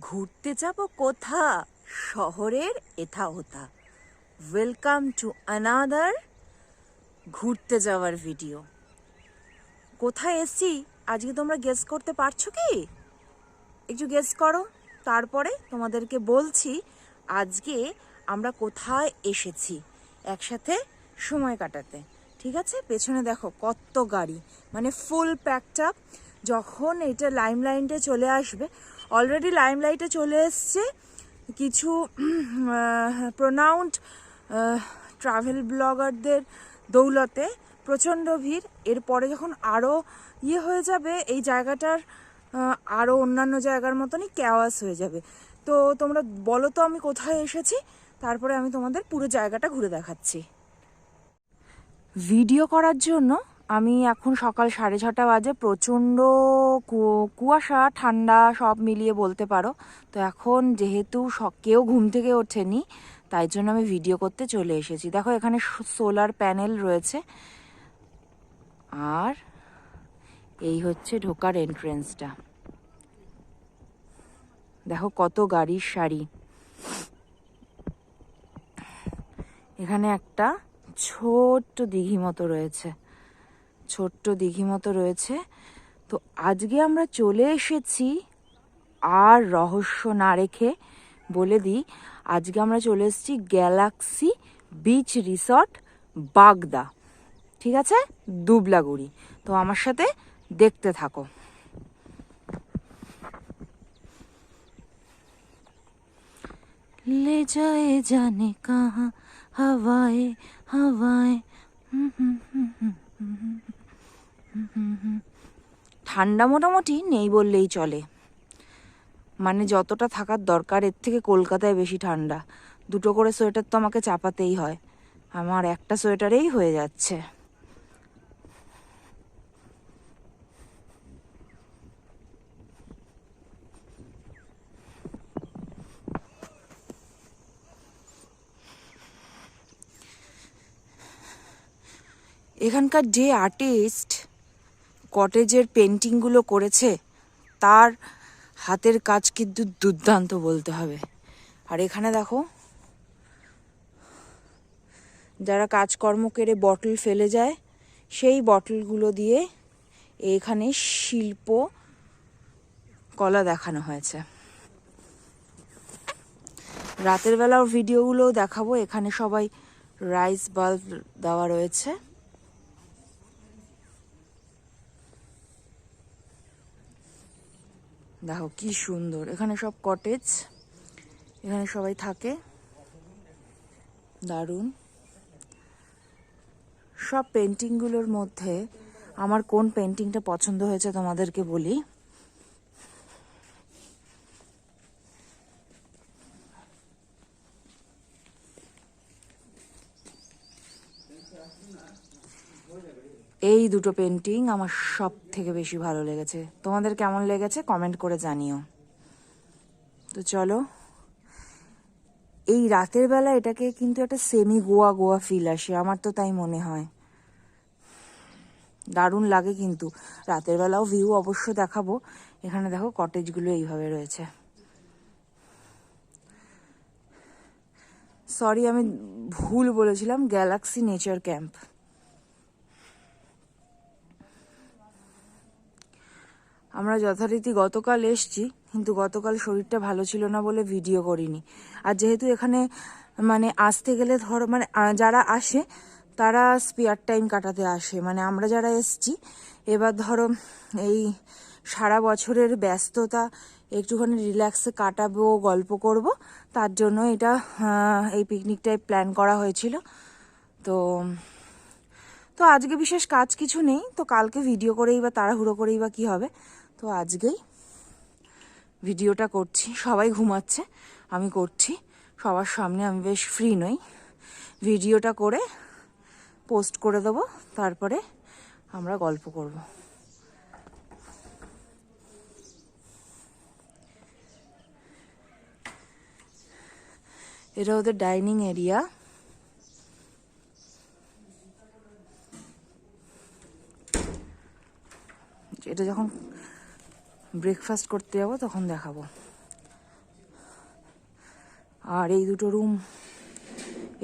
ঘুরতে যাব কোথা? শহরের এথা ওথা ওয়েলকাম টু আনাদার ঘুরতে যাওয়ার ভিডিও কোথায় এসছি? আজকে তোমরা গেস করতে পারছ কি? একটু গেস করো, তারপরে তোমাদেরকে বলছি আজকে আমরা কোথায় এসেছি একসাথে সময় কাটাতে। ঠিক আছে? পেছনে দেখো কত গাড়ি। মানে ফুল প্যাকড আপ যখন এটা লাইম লাইনটা চলে আসবে অলরেডি লাইম লাইটে চলে এসছে। কিছু প্রোনাউন্ড ট্রাভেল ব্লগারদের দৌলতে প্রচণ্ড ভিড়। এরপরে যখন আরও ইয়ে হয়ে যাবে, এই জায়গাটার আরও অন্যান্য জায়গার মতনই ক্যাওয়াস হয়ে যাবে। তো তোমরা বলো তো আমি কোথায় এসেছি? তারপরে আমি তোমাদের পুরো জায়গাটা ঘুরে দেখাচ্ছি। ভিডিও করার জন্য আমি এখন সকাল সাড়ে ছটা বাজে, প্রচণ্ড কুয়াশা, ঠান্ডা সব মিলিয়ে বলতে পারো। তো এখন যেহেতু কেউ ঘুম থেকে ওঠেনি, তাই জন্য আমি ভিডিও করতে চলে এসেছি। দেখো এখানে সোলার প্যানেল রয়েছে। আর এই হচ্ছে ঢোকার এন্ট্রেন্সটা। দেখো কত গাড়ির সারি। এখানে একটা ছোট্ট দিঘি মতো রয়েছে। ছোট্ট দিঘি মতো রয়েছে তো আজকে আমরা চলে এসেছি আর রহস্য না রেখে বলে দিই আজকে আমরা চলে এসেছি গ্যালাক্সি বিচ রিসর্ট বাগদা ঠিক আছে দুবলাগুড়ি তো আমার সাথে দেখতে থাকো ले जाए जाने कहाँ हवाए हवाए ঠান্ডা মোটামুটি নেই বললেই চলে। মানে যতটা থাকার দরকার, এর থেকে কলকাতায় বেশি ঠান্ডা। দুটো করে সোয়েটার তো আমাকে চাপাতেই হয়। আমার একটা সোয়েটারেই হয়ে যাচ্ছে। এখানকার যে আর্টিস্ট কটেজের পেন্টিংগুলো করেছে, তার হাতের কাজ কিন্তু দুর্দান্ত বলতে হবে। আর এখানে দেখো, যারা কাজকর্ম কেড়ে বটল ফেলে যায়, সেই বটলগুলো দিয়ে এখানে শিল্প কলা দেখানো হয়েছে। রাতের বেলাও ভিডিওগুলোও দেখাবো, এখানে সবাই রাইস বাল্ব দেওয়া রয়েছে। দেখো কি সুন্দর। এখানে সব কটেজ এখানে সবাই থাকে। দারুণ। সব পেন্টিংগুলোর মধ্যে আমার কোন পেন্টিংটা পছন্দ হয়েছে তোমাদেরকে বলি। এই দুটো পেন্টিং আমার সব থেকে বেশি ভালো লেগেছে। তোমাদের কেমন লেগেছে কমেন্ট করে জানিও। তো চলো, এই রাতের বেলা এটাকে কিন্তু একটা সেমি গোয়া গোয়া ফিল আসে, আমার তো তাই মনে হয়। দারুণ লাগে কিন্তু। রাতের বেলাও ভিউ অবশ্য দেখাবো। এখানে দেখো কটেজগুলো এইভাবে রয়েছে। সরি আমি ভুল বলেছিলাম গ্যালাক্সি নেচার ক্যাম্প আমরা যথারীতি গতকাল এসছি, কিন্তু গতকাল শরীরটা ভালো ছিল না বলে ভিডিও করিনি। আর যেহেতু এখানে মানে আসতে গেলে ধরো মানে যারা আসে, তারা স্পেয়ার টাইম কাটাতে আসে। মানে আমরা যারা এসছি, এবার ধরো, এই সারা বছরের ব্যস্ততা, একটুখানি রিল্যাক্সে কাটাবো, গল্প করব, তার জন্য এটা এই পিকনিকটাই প্ল্যান করা হয়েছিল। তো তো আজকে বিশেষ কাজ কিছু নেই, তো কালকে ভিডিও করেই বা তাড়াহুড়ো করেই বা কী হবে। তো আজকেই ভিডিওটা করছি। সবাই ঘুমাচ্ছে, আমি করছি। সবার সামনে আমি বেশ ফ্রি নই। ভিডিওটা করে পোস্ট করে দেবো, তারপরে আমরা গল্প করব। এটা ওদের ডাইনিং এরিয়া। এটা যখন ব্রেকফাস্ট করতে যাব, তখন দেখাবো। আর এই দুটো রুম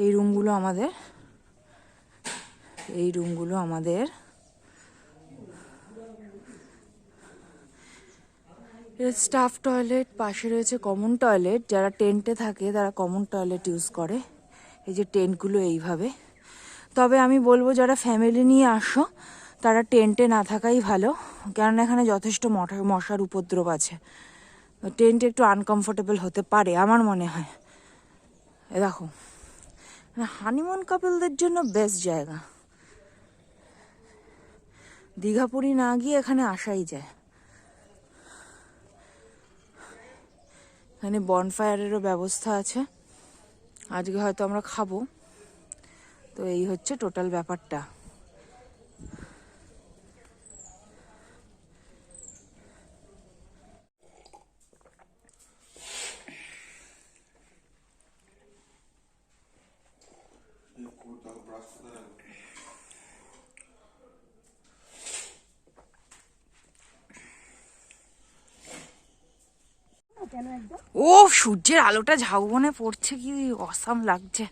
এই রুমগুলো আমাদের, এই রুমগুলো আমাদের। স্টাফ টয়লেট পাশে রয়েছে কমন টয়লেট যারা টেন্টে থাকে তারা কমন টয়লেট ইউজ করে। এই যে টেন্টগুলো এইভাবে। তবে আমি বলব, যারা ফ্যামিলি নিয়ে আসো তারা টেন্টে না থাকাই ভালো, কেননা এখানে যথেষ্ট মশা- মশার উপদ্রব আছে। টেন্ট একটু আনকমফোর্টেবল হতে পারে, আমার মনে হয়। দেখো হানিমুন কাপলদের জন্য বেস্ট জায়গা। দীঘাপুরি না গিয়ে এখানে আসাই যায়। এখানে বনফায়ারেরও ব্যবস্থা আছে। আজকে হয়তো আমরা খাব। তো এই হচ্ছে টোটাল ব্যাপারটা। ও সূর্যের আলোটা ঝাউবনে পড়ছে কি অসাম লাগছে।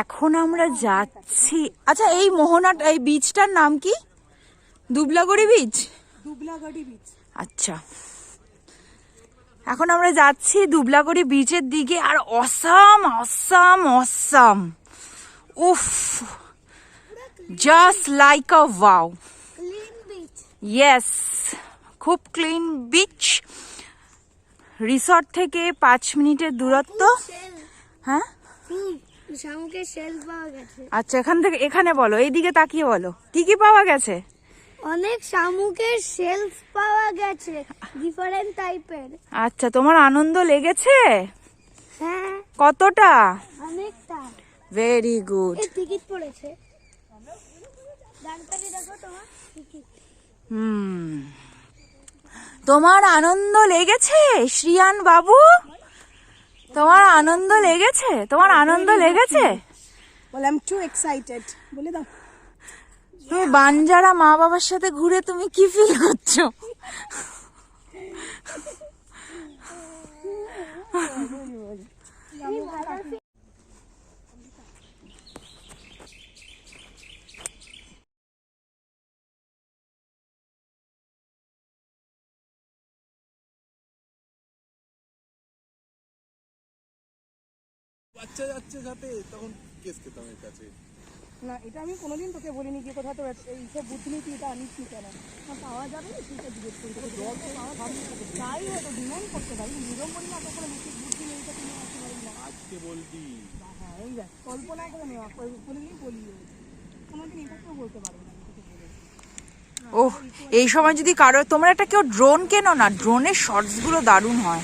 এখন আমরা যাচ্ছি আচ্ছা এই মোহনা এই বীজটার নাম কি? দুবলাগড়ি বীজ দুবলাগাড়ি বিচ আচ্ছা। এখন আমরা যাচ্ছি দুবলাগড়ি বিচের দিকে আর অসাম অসাম অসাম। উফ। Just like a wow clean beach yes খুব ক্লিন বিচ রিসর্ট থেকে পাঁচ মিনিটের দূরত্ব। হ্যাঁ? আচ্ছা এখান থেকে এখানে বলো এইদিকে তাকিয়ে বলো। কি কি পাওয়া গেছে? অনেক শামুকের শেলস পাওয়া গেছে। ডিফারেন্ট টাইপের আচ্ছা তোমার আনন্দ লেগেছে? হ্যাঁ। কতটা? অনেকটা। ভেরি গুড টিকিট পড়েছে। তোমার আনন্দ লেগেছে শ্রিয়ান বাবু? তোমার আনন্দ লেগেছে? তোমার আনন্দ লেগেছে. বলে দাও। তুমি বানজারা মা বাবার সাথে ঘুরে তুমি কি ফিল করছ? বাচ্চা যাচ্ছে সাথে তখন কেস খেতাম এর কাছে। না এটা আমি কোনোদিন তোকে বলিনি যে কোথাও তো এইসব বুদ্ধি নিয়ে তুই এটা আনিস নি কেন? না, পাওয়া যাবে না তুই তো জিজ্ঞেস করি। তাই হয়তো ডিমান্ড করতে পারি নিরম বলি না কখনো বিশেষ বুদ্ধি নেই তো তুমি আসতে পারি না। আজকে বলবি। হ্যাঁ এই দেখ কল্পনা করে নেওয়া কোনোদিনই বলি কোনোদিন এটা কেউ বলতে পারবে না আমি তোকে বলে ও এই সময় যদি কারও তোমরা একটা কেউ ড্রোন কেনো না ড্রোনের শর্টসগুলো দারুণ হয়।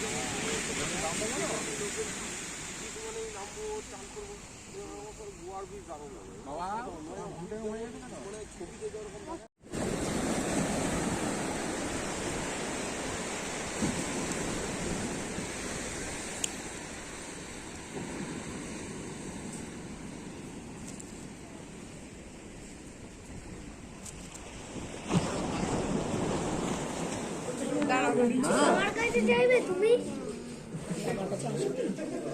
আমার কাছে চাইবে তুমি নিয়ে কাছে আসবে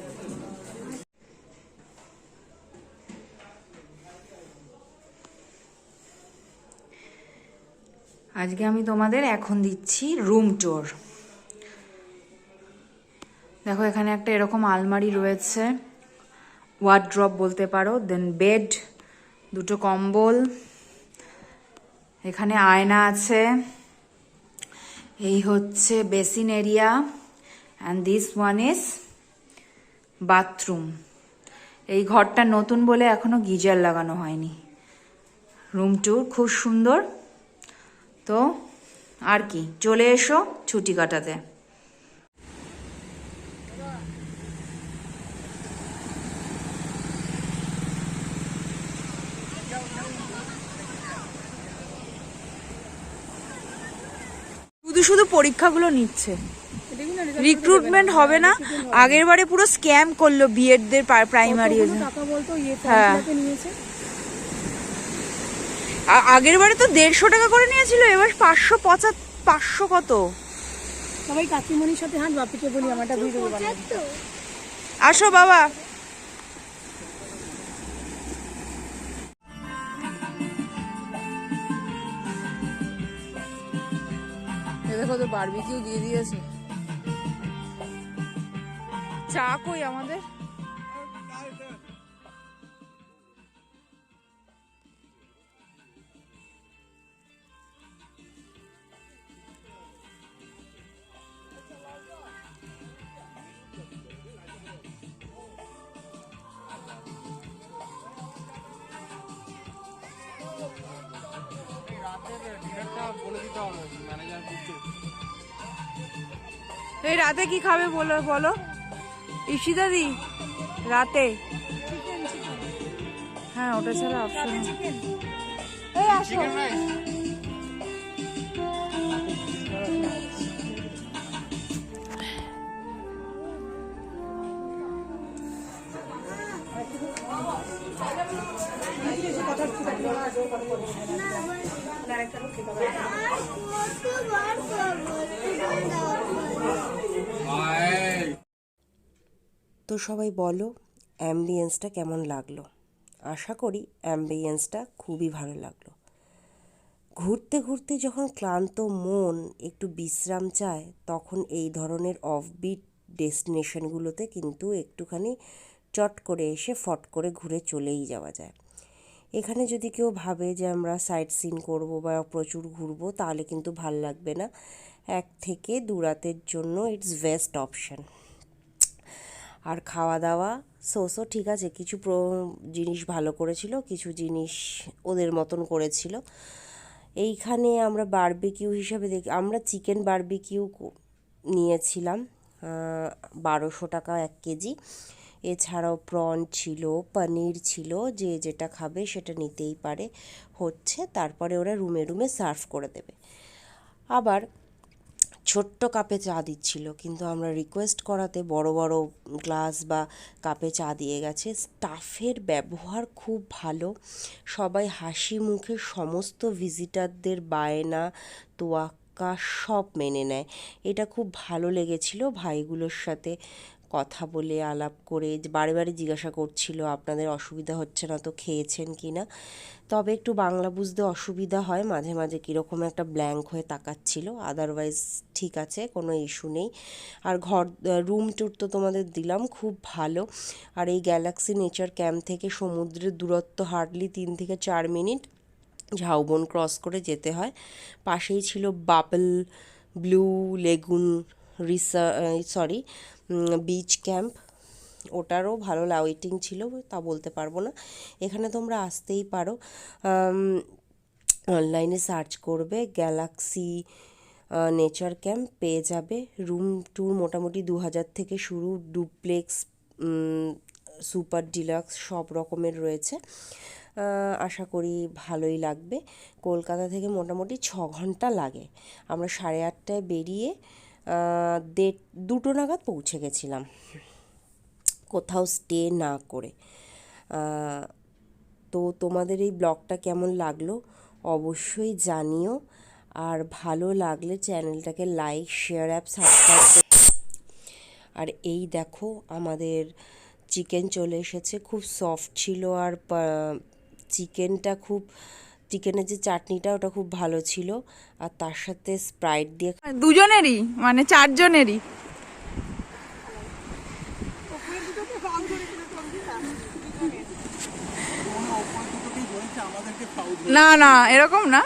আজকে আমি তোমাদের এখন দিচ্ছি রুম ট্যুর দেখো, এখানে একটা এরকম আলমারি রয়েছে। ওয়ার্ড্রপ বলতে পারো দেন বেড দুটো কম্বল, এখানে আয়না আছে। এই হচ্ছে basin area and this one is bathroom এই ঘরটা নতুন বলে এখনও গিজার লাগানো হয়নি। রুম ট্যুর খুব সুন্দর। তো আর কি চলে এসো ছুটি কাটাতে। শুধু শুধু পরীক্ষাগুলো নিচ্ছে। রিক্রুটমেন্ট হবে না। আগের বারে পুরো স্ক্যাম করল বিএডদের প্রাইমারি হ্যাঁ। আগের বারে তো দেড়শো টাকা করে নিয়েছিল এবার পাঁচশো পঁচাত্তর পাঁচশো কত? সবাই কাকিমণির সাথে হাত বাপিকে বলি আমারটা ভিডিও আসো বাবা। দেখো তো বারবিকিউ দিয়ে দিয়েছে। চা কই আমাদের? এই রাতে কি খাবে বলো বলো? ইশিতা দি, রাতে? হ্যাঁ ওটা ছাড়া অপশন এই আসো। কতবার করব তো সবাই বলো অ্যাম্বিয়েন্সটা কেমন লাগল? আশা করি অ্যাম্বিয়েন্সটা খুবই ভালো লাগল। ঘুরতে ঘুরতে যখন ক্লান্ত মন একটু বিশ্রাম চায়, তখন এই ধরনের অফবিট ডেস্টিনেশনগুলোতে কিন্তু একটুখানি চট করে এসে ফট করে ঘুরে চলেই যাওয়া যায়। এখানে যদি কেউ ভাবে যে আমরা সাইট সিন করব বা প্রচুর ঘুরবো, তাহলে কিন্তু ভালো লাগবে না। এক থেকে দু রাতের জন্য ইটস বেস্ট অপশান আর খাওয়া দাওয়া সো সো ঠিক আছে, কিছু প্র, জিনিস ভালো করেছিল, কিছু জিনিস ওদের মতন করেছিল। এইখানে আমরা বারবিকিউ হিসাবে দেখি, আমরা চিকেন বারবিকিউ নিয়েছিলাম বারোশো টাকা এক কেজি। এছাড়াও প্রন ছিল, পনির ছিল, যে যেটা খাবে সেটা নিতেই পারে, হচ্ছে তারপরে ওরা রুমে রুমে সার্ভ করে দেবে। আবার ছোট্ট কাপে চা দিচ্ছিল, কিন্তু আমরা রিকোয়েস্ট করাতে বড় বড় গ্লাস বা কাপে চা দিয়ে গেছে। স্টাফের ব্যবহার খুব ভালো, সবাই হাসি মুখে সমস্ত ভিজিটারদের বায়না, তোয়াক্কা সব মেনে নেয়। এটা খুব ভালো লেগেছিল ভাইগুলোর সাথে কথা বলে আলাপ করে বারে বারে জিজ্ঞাসা করছিল, আপনাদের অসুবিধা হচ্ছে না তো খেয়েছেন কি না? তবে একটু বাংলা বুঝতে অসুবিধা হয়, মাঝে মাঝে কীরকম একটা ব্ল্যাঙ্ক হয়ে তাকাচ্ছিল। আদারওয়াইজ ঠিক আছে, কোনো ইস্যু নেই। আর ঘর রুম ট্যুর তো তোমাদের দিলাম, খুব ভালো। আর এই গ্যালাক্সি নেচার ক্যাম্প থেকে সমুদ্রের দূরত্ব হার্ডলি তিন থেকে চার মিনিট ঝাউবন ক্রস করে যেতে হয়। পাশেই ছিল বাবল ব্লু লেগুন রিসা সরি বিচ ক্যাম্প ওটারও ভালো লাইটিং ছিল, তা বলতে পারব না। এখানে তোমরা আসতেই পারো। অনলাইনে সার্চ করবে গ্যালাক্সি নেচার ক্যাম্প পেয়ে যাবে। রুম ট্যুর মোটামুটি দু হাজার থেকে শুরু ডুপ্লেক্স সুপার ডিলাক্স সব রকমের রয়েছে। আশা করি ভালোই লাগবে। কলকাতা থেকে মোটামুটি ছ ঘণ্টা লাগে। আমরা সাড়ে আটটায় বেরিয়ে দেড়, দুটো নাগাদ পৌঁছে গেছিলাম। কোথাও স্টে না করে। তো তোমাদের এই ব্লগটা কেমন লাগল অবশ্যই জানিও। আর ভালো লাগলে চ্যানেলটাকে লাইক শেয়ার অ্যাপ সাবস্ক্রাইব আর এই দেখো আমাদের চিকেন চলে এসেছে। খুব সফট ছিল আর চিকেনটা খুব চিকেনের যে চাটনিটা, ওটা খুব ভালো ছিল। আর তার সাথে স্প্রাইট দিয়ে দুজনেরই মানে চারজনেরই। না না, এরকম না।